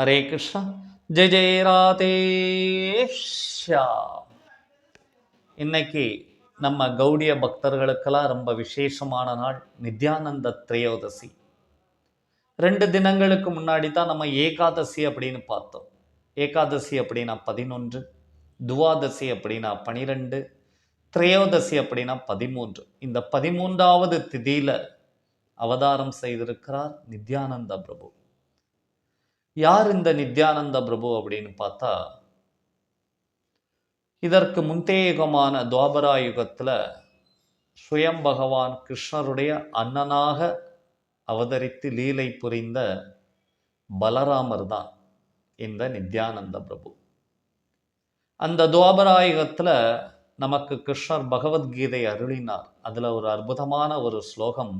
ஹரே கிருஷ்ணா. ஜெய ஜெய ராதேஷா இன்னைக்கு நம்ம கௌடிய பக்தர்களுக்கெல்லாம் ரொம்ப விசேஷமான நாள் நித்யானந்த திரையோதசி. ரெண்டு தினங்களுக்கு முன்னாடி தான் நம்ம ஏகாதசி அப்படின்னு பார்த்தோம். ஏகாதசி அப்படின்னா பதினொன்று துவாதசி அப்படின்னா பனிரெண்டு திரையோதசி அப்படின்னா பதிமூன்று. இந்த பதிமூன்றாவது திதியில அவதாரம் செய்திருக்கிறார் நித்யானந்த பிரபு. யார் இந்த நித்யானந்த பிரபு அப்படின்னு பார்த்தா இதற்கு முந்தைய யுகமான துவாபரா யுகத்தில் சுயம் பகவான் கிருஷ்ணருடைய அண்ணனாக அவதரித்து லீலை புரிந்த பலராமர் தான் இந்த நித்யானந்த பிரபு. அந்த துவாபராயுகத்தில் நமக்கு கிருஷ்ணர் பகவத்கீதை அருளினார். அதில் ஒரு அற்புதமான ஒரு ஸ்லோகம்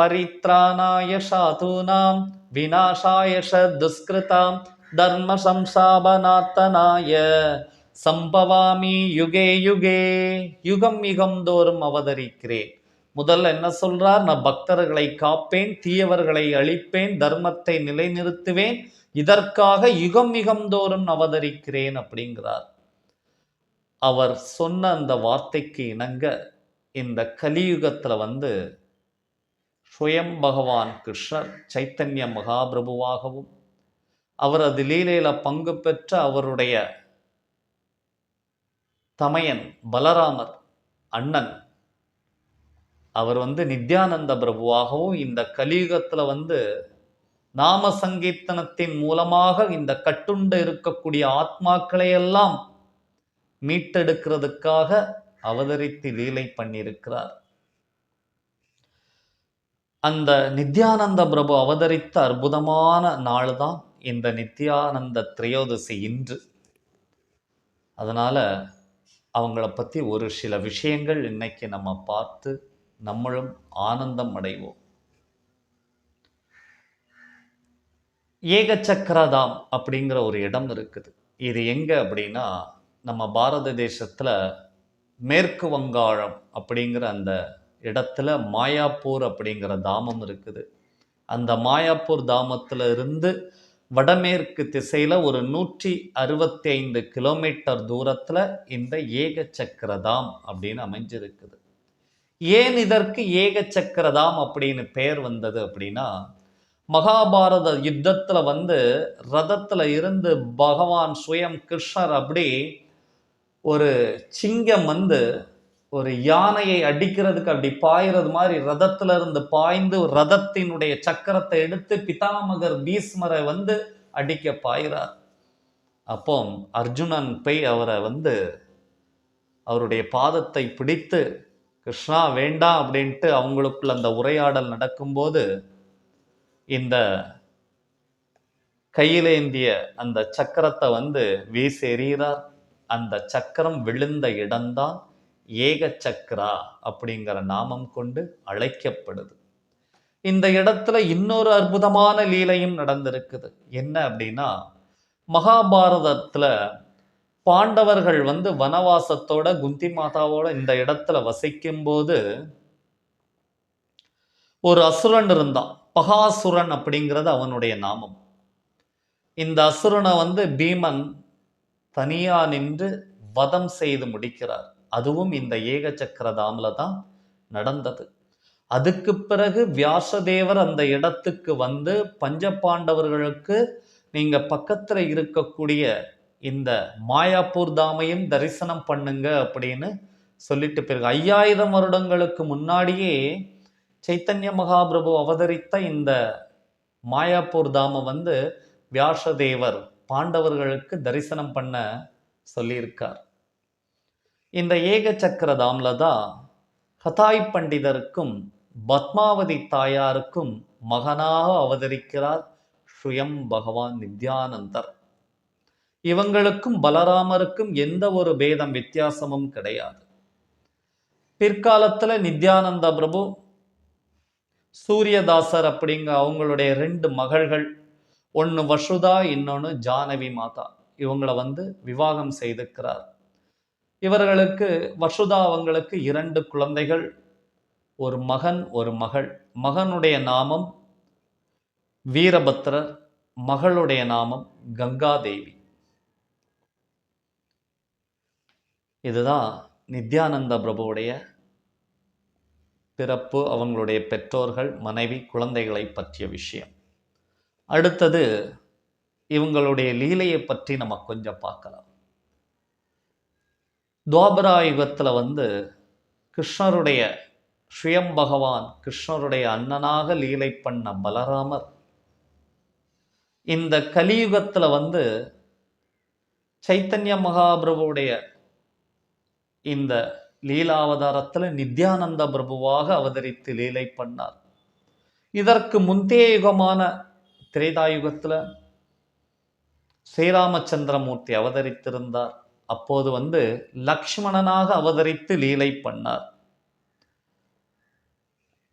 பரித்ராணாய சாதூனாம் விநாசாய துஷ்கிருதாம் தர்ம சம்சாபனாத்தனாய சம்பவாமி யுகே யுகே யுகம் யுகம் தோறும் அவதரிக்கிறேன். முதல்ல என்ன சொல்றார்? நான் பக்தர்களை காப்பேன் தீயவர்களை அழிப்பேன் தர்மத்தை நிலைநிறுத்துவேன் இதற்காக யுகம் யுகம் தோறும் அவதரிக்கிறேன் அப்படிங்கிறார். அவர் சொன்ன அந்த வார்த்தைக்கு இணங்க இந்த கலியுகத்துல வந்து ஸ்வயம் பகவான் கிருஷ்ணர் சைத்தன்ய மகாபிரபுவாகவும் அவரது லீலையில் பங்கு பெற்ற அவருடைய தமையன் பலராமர் அண்ணன். அவர் வந்து நித்யானந்த பிரபுவாகவும் இந்த கலியுகத்தில் வந்து நாம சங்கீர்த்தனத்தின் மூலமாக இந்த கட்டுண்டு இருக்கக்கூடிய ஆத்மாக்களையெல்லாம் மீட்டெடுக்கிறதுக்காக அவதரித்து லீலை பண்ணியிருக்கிறார். அந்த நித்யானந்த பிரபு அவதரித்த அற்புதமான நாள் தான் இந்த நித்யானந்த திரையோதசி இன்று. அதனால் அவங்கள பற்றி ஒரு சில விஷயங்கள் இன்னைக்கு நம்ம பார்த்து நம்மளும் ஆனந்தம் அடைவோம். ஏகச்சக்கரதாம் அப்படிங்கிற ஒரு இடம் இருக்குது. இது எங்கே அப்படின்னா நம்ம பாரத தேசத்தில் மேற்கு வங்காளம் அப்படிங்கிற அந்த இடத்துல மாயாப்பூர் அப்படிங்கிற தாமம் இருக்குது. அந்த மாயாப்பூர் தாமத்தில் இருந்து வடமேற்கு திசையில் ஒரு நூற்றி அறுபத்தி ஐந்து கிலோமீட்டர் தூரத்தில் இந்த ஏக சக்கரதாம் அப்படின்னு அமைஞ்சிருக்குது. ஏன் இதற்கு ஏகச்சக்கரதாம் அப்படின்னு பெயர் வந்தது அப்படின்னா மகாபாரத யுத்தத்தில் வந்து ரதத்தில் இருந்து பகவான் சுயம் கிருஷ்ணர் அப்படி ஒரு சிங்கம் வந்து ஒரு யானையை அடிக்கிறதுக்கு அப்படி பாயிறது மாதிரி ரதத்துல இருந்து பாய்ந்து ரதத்தினுடைய சக்கரத்தை எடுத்து பிதாமகர் பீஸ்மரை வந்து அடிக்க பாயிறார். அப்போ அர்ஜுனன் போய் அவரை வந்து அவருடைய பாதத்தை பிடித்து கிருஷ்ணா வேண்டாம் அப்படின்ட்டு அவங்களுக்குள்ள அந்த உரையாடல் நடக்கும்போது இந்த கையிலேந்திய அந்த சக்கரத்தை வந்து வீசெறிகிறார் அந்த சக்கரம் விழுந்த இடம்தான். ஏக சக்கரா அப்படிங்கிற நாமம் கொண்டு அழைக்கப்படுது. இந்த இடத்துல இன்னொரு அற்புதமான லீலையும் நடந்திருக்குது. என்ன அப்படின்னா மகாபாரதத்தில் பாண்டவர்கள் வந்து வனவாசத்தோட குந்தி மாதாவோட இந்த இடத்துல வசிக்கும் போது ஒரு அசுரன் இருந்தான். பகாசுரன் அப்படிங்கிறது அவனுடைய நாமம். இந்த அசுரனை வந்து பீமன் தனியா நின்று வதம் செய்து முடிக்கிறார். அதுவும் இந்த ஏக சக்கரதாமில் தான் நடந்தது. அதுக்கு பிறகு வியாசதேவர் அந்த இடத்துக்கு வந்து பஞ்சபாண்டவர்களுக்கு நீங்கள் பக்கத்தில் இருக்கக்கூடிய இந்த மாயாப்பூர் தாமையும் தரிசனம் பண்ணுங்க அப்படின்னு சொல்லிட்டு பிறகு ஐயாயிரம் வருடங்களுக்கு முன்னாடியே சைத்தன்ய மகாபிரபு அவதரித்த இந்த மாயாப்பூர் தாம வந்து வியாசதேவர் பாண்டவர்களுக்கு தரிசனம் பண்ண சொல்லியிருக்கார். இந்த ஏக சக்கர தாம்லதா ஹதாய் பண்டிதருக்கும் பத்மாவதி தாயாருக்கும் மகனாக அவதரிக்கிறார் சுயம் பகவான் நித்யானந்தர் இவங்களுக்கும் பலராமருக்கும் எந்த ஒரு பேதம் வித்தியாசமும் கிடையாது. பிற்காலத்தில் நித்யானந்த பிரபு சூரியதாசர் அப்படிங்க அவங்களுடைய ரெண்டு மகள்கள் ஒன்று வசுதா இன்னொன்று ஜானவி மாதா. இவங்களை வந்து விவாகம் செய்திருக்கிறார். இவர்களுக்கு வசுதா அவங்களுக்கு இரண்டு குழந்தைகள் ஒரு மகன் ஒரு மகள். மகனுடைய நாமம் வீரபத்ரர் மகளுடைய நாமம் கங்காதேவி. இதுதான் நித்யானந்த பிரபுவுடைய பிறப்பு அவங்களுடைய பெற்றோர்கள் மனைவி குழந்தைகளை பற்றிய விஷயம். அடுத்தது இவங்களுடைய லீலையை பற்றி நம்ம கொஞ்சம் பார்க்கலாம். துவாபரா யுகத்தில் வந்து கிருஷ்ணருடைய ஸ்ரீயம் பகவான் கிருஷ்ணருடைய அண்ணனாக லீலை பண்ண பலராமர். இந்த கலியுகத்தில் வந்து சைத்தன்ய மகாபிரபுவுடைய இந்த லீலாவதாரத்தில் நித்யானந்த பிரபுவாக அவதரித்து லீலை பண்ணார். இதற்கு முந்தைய யுகமான திரேதாயுகத்தில் ஸ்ரீராமச்சந்திரமூர்த்தி அவதரித்திருந்தார். அப்போது வந்து லக்ஷ்மணனாக அவதரித்து லீலை பண்ணார்.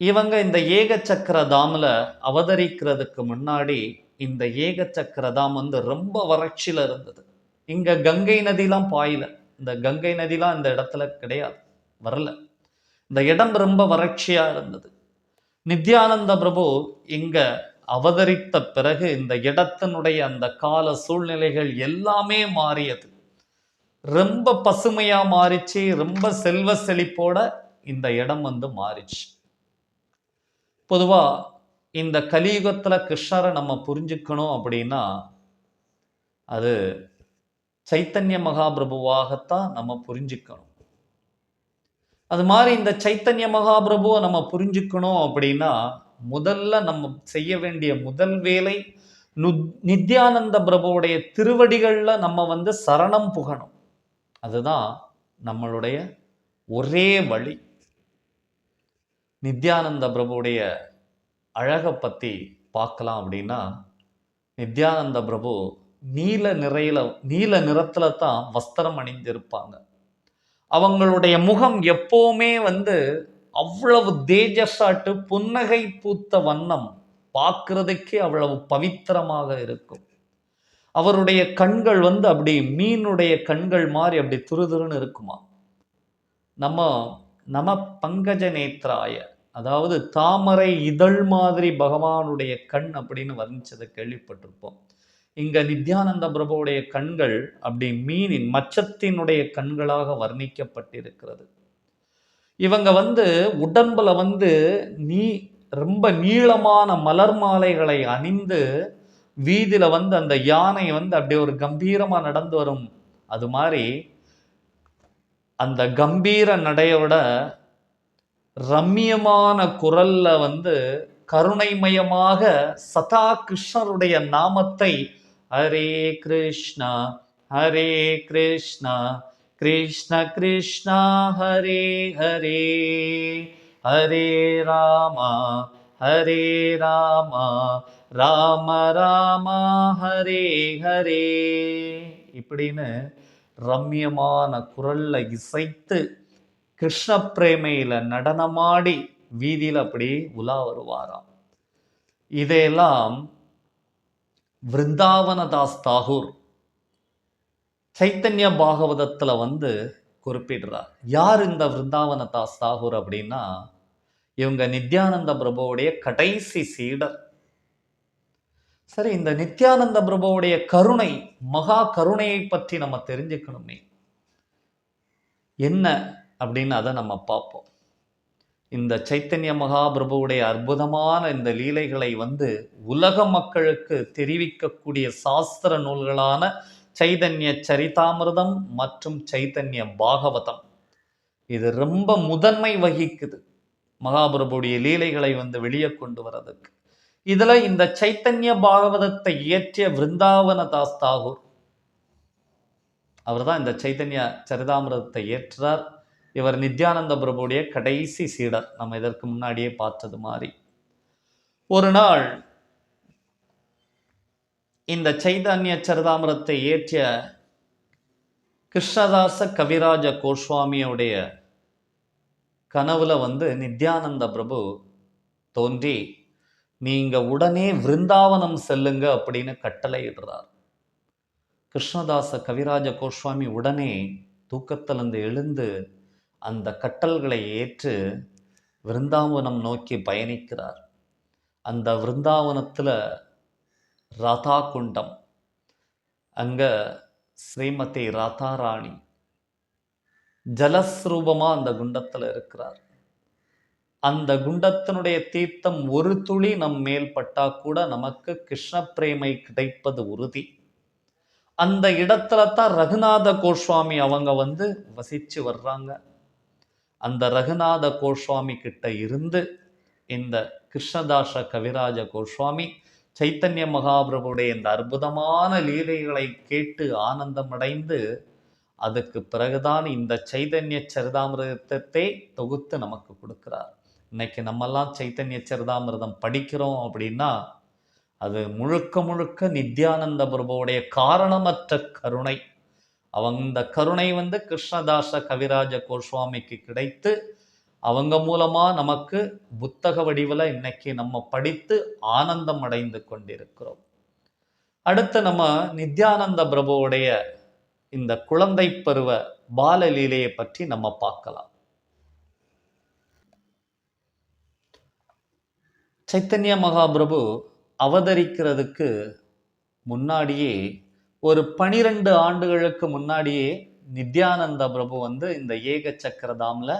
இவங்க இந்த ஏக சக்கர தாமில் அவதரிக்கிறதுக்கு முன்னாடி இந்த ஏக சக்கர தாம் வந்து ரொம்ப வறட்சியில் இருந்தது. இங்கே கங்கை நதிலாம் பாயல. இந்த கங்கை நதிலாம் இந்த இடத்துல கிடையாது. வரல. இந்த இடம் ரொம்ப வறட்சியாக இருந்தது. நித்யானந்த பிரபு இங்க அவதரித்த பிறகு இந்த இடத்தினுடைய அந்த கால சூழ்நிலைகள் எல்லாமே மாறியது. ரொம்ப பசுமையா மாறிச்சு ரொம்ப செல்வ செழிப்போட இந்த இடம் வந்து மாறிச்சு. பொதுவா இந்த கலியுகத்துல கிருஷ்ணரை நம்ம புரிஞ்சுக்கணும் அப்படின்னா அது சைத்தன்ய மகாபிரபுவாகத்தான் நம்ம புரிஞ்சுக்கணும். அது மாதிரி இந்த சைத்தன்ய மகாபிரபுவை நம்ம புரிஞ்சுக்கணும் அப்படின்னா முதல்ல நம்ம செய்ய வேண்டிய முதல் வேலை நு நித்யானந்த பிரபுவுடைய திருவடிகளில் நம்ம வந்து சரணம் புகணும். அதுதான் நம்மளுடைய ஒரே வழி. நித்யானந்த பிரபுடைய அழகை பற்றி பார்க்கலாம் அப்படின்னா நித்யானந்த பிரபு நீல நிறையில நீல நிறத்தில் தான் வஸ்திரம் அணிந்திருப்பாங்க. அவங்களுடைய முகம் எப்போவுமே வந்து அவ்வளவு தேஜஸாட்டு புன்னகை பூத்த வண்ணம் பார்க்கறதுக்கே அவ்வளவு பவித்திரமாக இருக்கும். அவருடைய கண்கள் வந்து அப்படி மீனுடைய கண்கள் மாதிரி அப்படி துருதுருன்னு இருக்குமா? நம்ம நம பங்கஜ நேத்ராய அதாவது தாமரை இதழ் மாதிரி பகவானுடைய கண் அப்படின்னு வர்ணிச்சதை கேள்விப்பட்டிருப்போம். இங்க நித்யானந்த பிரபுவுடைய கண்கள் அப்படி மீனின் மச்சத்தினுடைய கண்களாக வர்ணிக்கப்பட்டிருக்கிறது. இவங்க வந்து உடம்புல வந்து நீ ரொம்ப நீளமான மலர் மாலைகளை அணிந்து வீதியில் வந்து அந்த யானை வந்து அப்படியே ஒரு கம்பீரமாக நடந்து வரும். அது மாதிரி அந்த கம்பீர நடையோட ரம்மியமான குரல்ல வந்து கருணைமயமாக சதா கிருஷ்ணருடைய நாமத்தை ஹரே கிருஷ்ணா ஹரே கிருஷ்ணா கிருஷ்ண கிருஷ்ணா ஹரே ஹரே ஹரே ராமா ஹரே ராமா ராம ராமா ஹரே ஹரே. இப்படின்னு ரம்யமான குரல்ல இசைத்து கிருஷ்ண பிரேமையில நடனமாடி வீதியில் அப்படி உலா வருவாராம். இதையெல்லாம் விருந்தாவனதாஸ் தாகூர் சைத்தன்ய பாகவதத்துல வந்து குறிப்பிடுறார். யார் இந்த விருந்தாவனதாஸ் தாகூர் அப்படின்னா இவங்க நித்யானந்த பிரபுவுடைய கடைசி சீடர். சரி இந்த நித்யானந்த பிரபுவுடைய கருணை மகா கருணையை பற்றி நம்ம தெரிஞ்சுக்கணுமே. என்ன அப்படின்னு அதை நம்ம பார்ப்போம். இந்த சைத்தன்ய மகாபிரபுவுடைய அற்புதமான இந்த லீலைகளை வந்து உலக மக்களுக்கு தெரிவிக்கக்கூடிய சாஸ்திர நூல்களான சைதன்ய சரிதாமிரதம் மற்றும் சைத்தன்ய பாகவதம். இது ரொம்ப முதன்மை வகிக்குது. மகாபிரபுடைய லீலைகளை வந்து வெளியே கொண்டு வர்றதுக்கு. இதில் இந்த சைத்தன்ய பாகவதத்தை இயற்றிய விருந்தாவன தாஸ் தாகூர். அவர் தான் இந்த சைத்தன்ய சரிதாமிரதத்தை ஏற்றார் இவர் நித்யானந்த பிரபுடைய கடைசி சீடர். நம்ம இதற்கு முன்னாடியே பார்த்தது மாதிரி. ஒரு நாள் இந்த சைதன்ய சரிதாமிரத்தை ஏற்றிய கிருஷ்ணதாச கவிராஜ கோஸ்வாமியுடைய கனவுல வந்து நித்யானந்த பிரபு தோன்றி நீங்க உடனே விருந்தாவனம் செல்லுங்க அப்படின்னு கட்டளையிடுறார் கிருஷ்ணதாச கவிராஜ கோஸ்வாமி உடனே தூக்கத்திலிருந்து எழுந்து அந்த கட்டல்களை ஏற்று விருந்தாவனம் நோக்கி பயணிக்கிறார். அந்த விருந்தாவனத்தில் ராதா குண்டம் அங்கே ஸ்ரீமதி ராதாராணி ஜலஸ்ரூபமாக அந்த குண்டத்தில் இருக்கிறார். அந்த குண்டத்தினுடைய தீர்த்தம் ஒரு துளி நம் மேல் பட்டா கூட நமக்கு கிருஷ்ண பிரேமை கிடைப்பது உறுதி. அந்த இடத்துல தான் ரகுநாத கோஸ்வாமி அவங்க வந்து வசிச்சு வர்றாங்க. அந்த ரகுநாத கோஸ்வாமி கிட்ட இருந்து இந்த கிருஷ்ணதாச கவிராஜ கோஸ்வாமி சைத்தன்ய மகாபிரபுடைய இந்த அற்புதமான லீலைகளை கேட்டு ஆனந்தமடைந்து அதுக்கு பிறகுதான் இந்த சைதன்ய சரிதாமிரதத்தை தொகுத்து நமக்கு கொடுக்குறார். இன்னைக்கு நம்மெல்லாம் சைத்தன்ய சரிதாமிரதம் படிக்கிறோம் அப்படின்னா அது முழுக்க முழுக்க நித்யானந்த பிரபுவுடைய காரணமற்ற கருணை. அவங்க இந்த கருணை வந்து கிருஷ்ணதாச கவிராஜ கோஸ்வாமிக்கு கிடைத்து அவங்க மூலமாக நமக்கு புத்தக வடிவில் இன்னைக்கு நம்ம படித்து ஆனந்தம் அடைந்து கொண்டிருக்கிறோம். அடுத்து நம்ம நித்யானந்த பிரபுவுடைய இந்த குழந்தை பருவ பாலலீலையை பற்றி நம்ம பார்க்கலாம். சைத்தன்ய மகாபிரபு அவதரிக்கிறதுக்கு முன்னாடியே ஒரு பனிரெண்டு ஆண்டுகளுக்கு முன்னாடியே நித்யானந்த பிரபு வந்து இந்த ஏக சக்கரதாமில்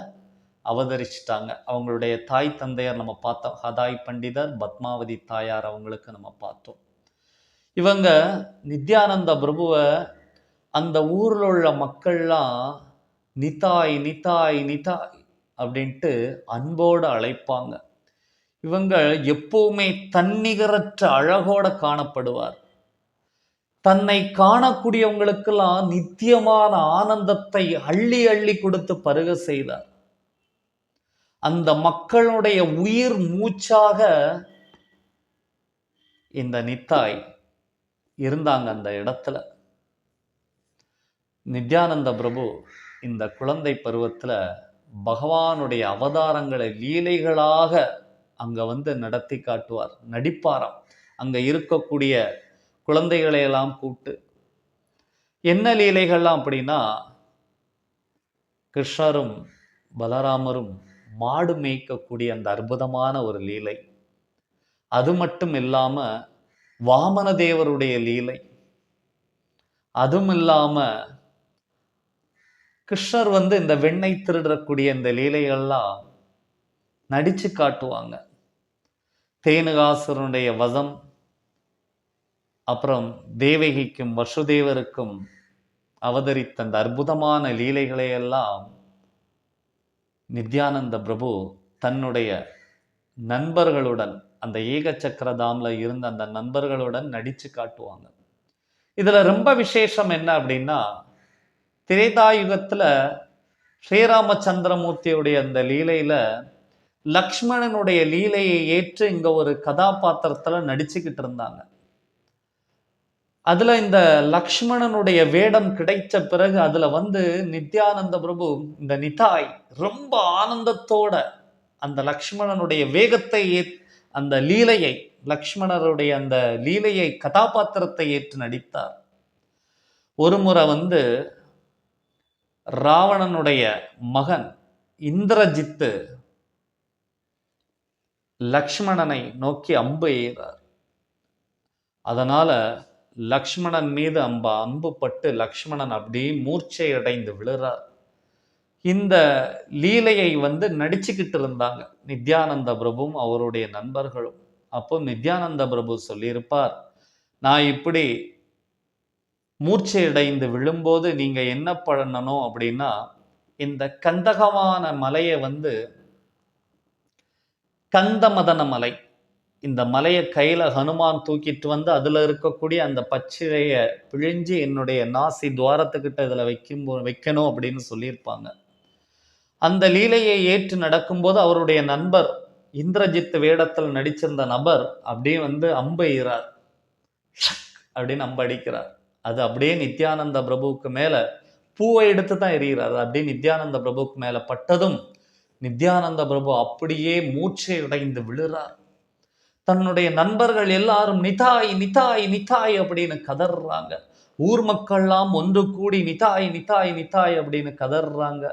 அவதரிச்சிட்டாங்க. அவங்களுடைய தாய் தந்தையார் நம்ம பார்த்தோம். ஹதாய் பண்டிதர் பத்மாவதி தாயார் அவங்களுக்கு நம்ம பார்த்தோம். இவங்க நித்யானந்த பிரபுவை அந்த ஊரில் உள்ள மக்கள்லாம் நிதாய் நிதாய் நிதாய் அப்படின்ட்டு அன்போடு அழைப்பாங்க. இவங்க எப்பவுமே தன்னிகரற்ற அழகோட காணப்படுவார். தன்னை காணக்கூடியவங்களுக்கெல்லாம் நித்தியமான ஆனந்தத்தை அள்ளி அள்ளி கொடுத்து பருக செய்தார். அந்த மக்களுடைய உயிர் மூச்சாக இந்த நித்தாய் இருந்தாங்க அந்த இடத்துல. நித்யானந்த பிரபு இந்த குழந்தை பருவத்தில் பகவானுடைய அவதாரங்களை லீலைகளாக அங்கே வந்து நடத்தி காட்டுவார். நடிப்பாராம். அங்கே இருக்கக்கூடிய குழந்தைகளையெல்லாம் கூப்பிட்டு என்ன லீலைகள்லாம் அப்படின்னா கிருஷ்ணரும் பலராமரும் மாடு மேய்க்கக்கூடிய அந்த அற்புதமான ஒரு லீலை. அது மட்டும் இல்லாம வாமனதேவருடைய லீலை. அதுவும் இல்லாமல் கிருஷ்ணர் வந்து இந்த வெண்ணெய் திருடக்கூடிய இந்த லீலைகள்லாம் நடித்து காட்டுவாங்க. தேனுகாசுரனுடைய வதம் அப்புறம் தேவகிக்கும் வசுதேவருக்கும் அவதரித்த அந்த அற்புதமான லீலைகளை எல்லாம் நித்யானந்த பிரபு தன்னுடைய நண்பர்களுடன் அந்த ஏக சக்கரதாமில் இருந்த அந்த நண்பர்களுடன் நடித்து காட்டுவாங்க. இதில் ரொம்ப விசேஷம் என்ன அப்படின்னா திரேதாயுகத்தில் ஸ்ரீராமச்சந்திரமூர்த்தியுடைய அந்த லீலையில் லக்ஷ்மணனுடைய லீலையை ஏற்று இங்கே ஒரு கதாபாத்திரத்தில் நடிச்சுக்கிட்டு இருந்தாங்க. அதில் இந்த லக்ஷ்மணனுடைய வேடம் கிடைச்ச பிறகு அதில் வந்து நித்யானந்த பிரபு இந்த நிதாய் ரொம்ப ஆனந்தத்தோட அந்த லக்ஷ்மணனுடைய வேகத்தை ஏ அந்த லீலையை லக்ஷ்மணருடைய அந்த லீலையை கதாபாத்திரத்தை ஏற்று நடித்தார். ஒரு முறை வந்து ராவணனுடைய மகன் இந்திரஜித்து லக்ஷ்மணனை நோக்கி அம்பு எய்கிறார். அதனால லக்ஷ்மணன் மீது அம்பா அம்பு பட்டு லக்ஷ்மணன் அப்படி மூர்ச்சை அடைந்து விழுறார். இந்த லீலையை வந்து நடிச்சுக்கிட்டு இருந்தாங்க நித்யானந்த பிரபுவும் அவருடைய நண்பர்களும். அப்போ நித்யானந்த பிரபு சொல்லியிருப்பார் நான் இப்படி மூர்ச்சையடைந்து விழும்போது நீங்கள் என்ன பண்ணணும் அப்படின்னா இந்த கந்தகமான மலையை வந்து கந்தமதன மலை. இந்த மலையை கையில் ஹனுமான் தூக்கிட்டு வந்து அதில் இருக்கக்கூடிய அந்த பச்சிலையை பிழிஞ்சு என்னுடைய நாசி துவாரத்துக்கிட்ட இதில் வைக்கும் வைக்கணும் அப்படின்னு சொல்லியிருப்பாங்க. அந்த லீலையை ஏற்று நடக்கும்போது அவருடைய நண்பர் இந்திரஜித் வேடத்தில் நடிச்சிருந்த நபர் அப்படியே வந்து அம்பு அப்படின்னு அம்பு அடிக்கிறார் அது அப்படியே நித்யானந்த பிரபுவுக்கு மேலே பூவை எடுத்து தான் எரிகிறார் அது அப்படியே நித்யானந்த பிரபுவுக்கு மேலே பட்டதும் நித்யானந்த பிரபு அப்படியே மூச்சை உடைந்து விழுறார். தன்னுடைய நண்பர்கள் எல்லாரும் நிதாய் நிதாய் நிதாய் அப்படின்னு கதறாங்க ஊர் மக்கள்லாம் ஒன்று கூடி நிதாய் நிதாய் நிதாய் அப்படின்னு கதறாங்க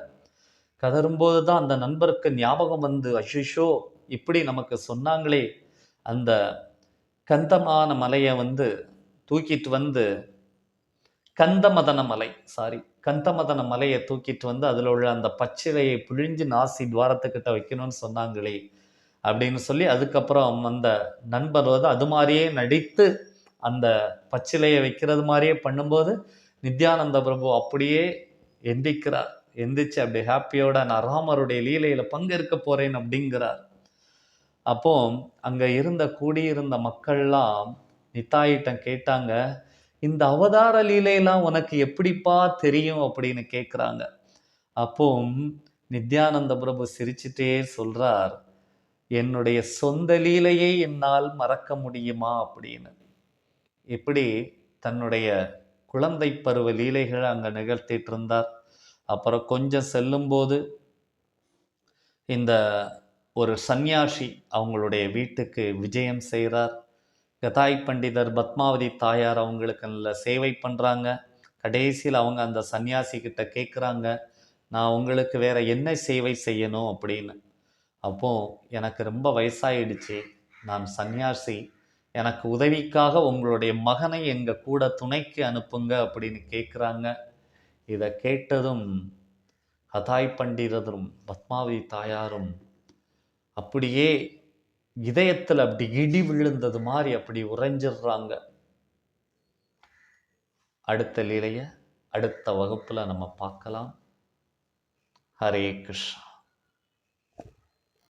கதரும்போது தான் அந்த நண்பருக்கு ஞாபகம் வந்து அஷிஷோ இப்படி நமக்கு சொன்னாங்களே. அந்த கந்தமான மலையை வந்து தூக்கிட்டு வந்து கந்தமதன மலை சாரி கந்தமதன மலையை தூக்கிட்டு வந்து அதில் உள்ள அந்த பச்சிலையை பிழிஞ்சு நாசி துவாரத்துக்கிட்ட வைக்கணும்னு சொன்னாங்களே அப்படின்னு சொல்லி அதுக்கப்புறம் அந்த நண்பர் வந்து அது மாதிரியே நடித்து அந்த பச்சிலையை வைக்கிறது மாதிரியே பண்ணும்போது நித்யானந்த பிரபு அப்படியே எந்திக்கிறார். எந்திரிச்சு அப்படி ஹாப்பியோட நான் ராமருடைய லீலையில் பங்கேற்க போகிறேன் அப்படிங்கிறார். அப்போ அங்கே இருந்த கூடியிருந்த மக்கள்லாம் நித்தாயிட்டம் கேட்டாங்க இந்த அவதார லீலையெல்லாம் உனக்கு எப்படிப்பா தெரியும் அப்படின்னு கேட்குறாங்க அப்போ நித்யானந்த பிரபு சிரிச்சிட்டே சொல்கிறார் என்னுடைய சொந்த லீலையை என்னால் மறக்க முடியுமா? அப்படின்னு. இப்படி தன்னுடைய குழந்தை பருவ லீலைகளை அங்கே நிகழ்த்திட்டு இருந்தார். அப்புறம் கொஞ்சம் செல்லும்போது இந்த ஒரு சந்நியாசி அவங்களுடைய வீட்டுக்கு விஜயம் செய்கிறார் கதாய் பண்டிதர் பத்மாவதி தாயார் அவங்களுக்கு நல்ல சேவை பண்ணுறாங்க கடைசியில் அவங்க அந்த சன்னியாசி கிட்ட கேட்குறாங்க நான் உங்களுக்கு வேற என்ன சேவை செய்யணும்? அப்படின்னு. அப்போ எனக்கு ரொம்ப வயசாயிடுச்சு. நான் சன்னியாசி. எனக்கு உதவிக்காக உங்களுடைய மகனை எங்கள் கூட துணைக்கு அனுப்புங்க அப்படின்னு கேட்குறாங்க இதை கேட்டதும் ஹதாய் பண்டிதரும் பத்மாவதி தாயாரும் அப்படியே இதயத்தில் அப்படி இடி விழுந்தது மாதிரி அப்படி உறைஞ்சிடுறாங்க. அடுத்த லீலையை அடுத்த வகுப்பில் நம்ம பார்க்கலாம். ஹரே கிருஷ்ணா.